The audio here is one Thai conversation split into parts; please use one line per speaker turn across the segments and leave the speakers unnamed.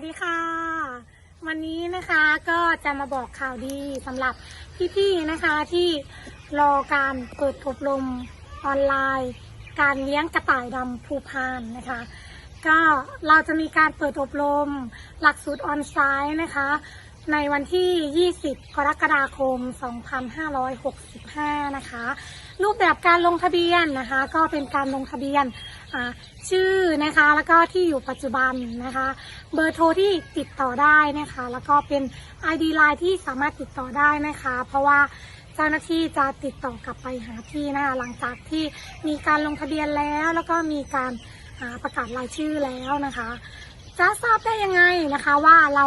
สดีค่ะ วันนี้นะคะก็จะมาบอกข่าวดีสำหรับพี่ๆนะคะที่รอการเปิดอบรมออนไลน์ การเลี้ยงกระต่ายดำภูพานนะคะ ก็เราจะมีการเปิดอบรมหลักสูตรออนไซต์นะคะ ในวันที่ 20 กรกฎาคม 2565 นะคะ รูปแบบการลงทะเบียนนะคะ ก็เป็นการลงทะเบียนชื่อนะคะแล้วก็ที่อยู่ปัจจุบันนะคะ เบอร์โทรที่ติดต่อได้นะคะ แล้วก็เป็น ID Line ที่สามารถติดต่อได้นะคะ เพราะว่าเจ้าหน้าที่จะติดต่อกลับไปหาพี่นะคะหลังจากที่มีการลงทะเบียนแล้ว แล้วก็มีการาประกาศรายชื่อแล้วนะคะ จะทราบได้ยังไงนะคะว่าเรา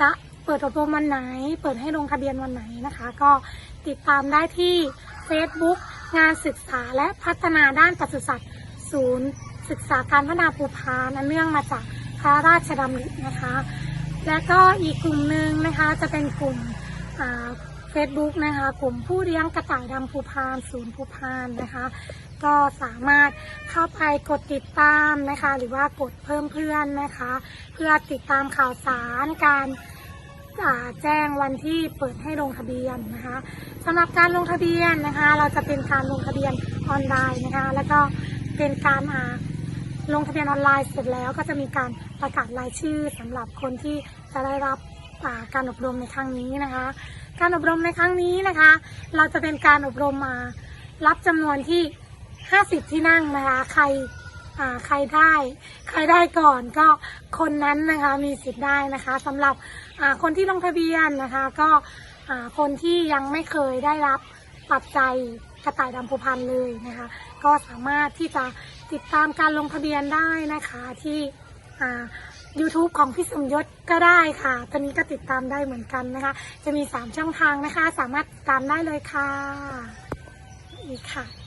จะเปิดอบรมวันไหน เปิดให้ลงทะเบียนวันไหนนะคะ ก็ติดตามได้ที่ Facebook งานศึกษาและพัฒนาด้านปศุสัตว์ ศูนย์ ศึกษาการพัฒนาภูพานอันเนื่องมาจากพระราชดำรินะคะ และก็อีกกลุ่มหนึ่งนะคะจะเป็นกลุ่มเฟซบุ๊กนะคะกลุ่มผู้เลี้ยงกระต่ายดำภูพานศูนย์ภูพานนะคะ ก็สามารถเข้าไปกดติดตามนะคะ หรือว่ากดเพิ่มเพื่อนนะคะ เพื่อติดตามข่าวสารการ อ่าแจ้งวันที่เปิดให้ลงทะเบียนนะคะสำหรับการลงทะเบียนนะคะ เราจะเป็นการลงทะเบียนออนไลน์นะคะ แล้วก็เป็นการอ่าลงทะเบียนออนไลน์เสร็จแล้วก็จะมีการประกาศรายชื่อสำหรับคนที่จะได้รับาการอบรมในครั้งนี้นะคะ การอบรมในครั้งนี้นะคะ เราจะเป็นการอบรมมารับจำนวนที่ 50 ที่นั่งนะคะ ใคร ใครได้ ใครได้ก่อนก็คนนั้นนะคะมีสิทธิ์ได้นะคะสำหรับอ่าคนที่ลงทะเบียนนะคะ ก็อ่าคนที่ยังไม่เคยได้รับปัจจัยกระต่ายดำภูพันเลยนะคะ ก็สามารถที่จะติดตามการลงทะเบียนได้นะคะที่อ่า YouTube ของพี่สมยศก็ได้ค่ะ ตอนนี้ก็ติดตามได้เหมือนกันนะคะ จะมี 3 ช่องทางนะคะ สามารถติดตามได้เลยค่ะ อีกค่ะ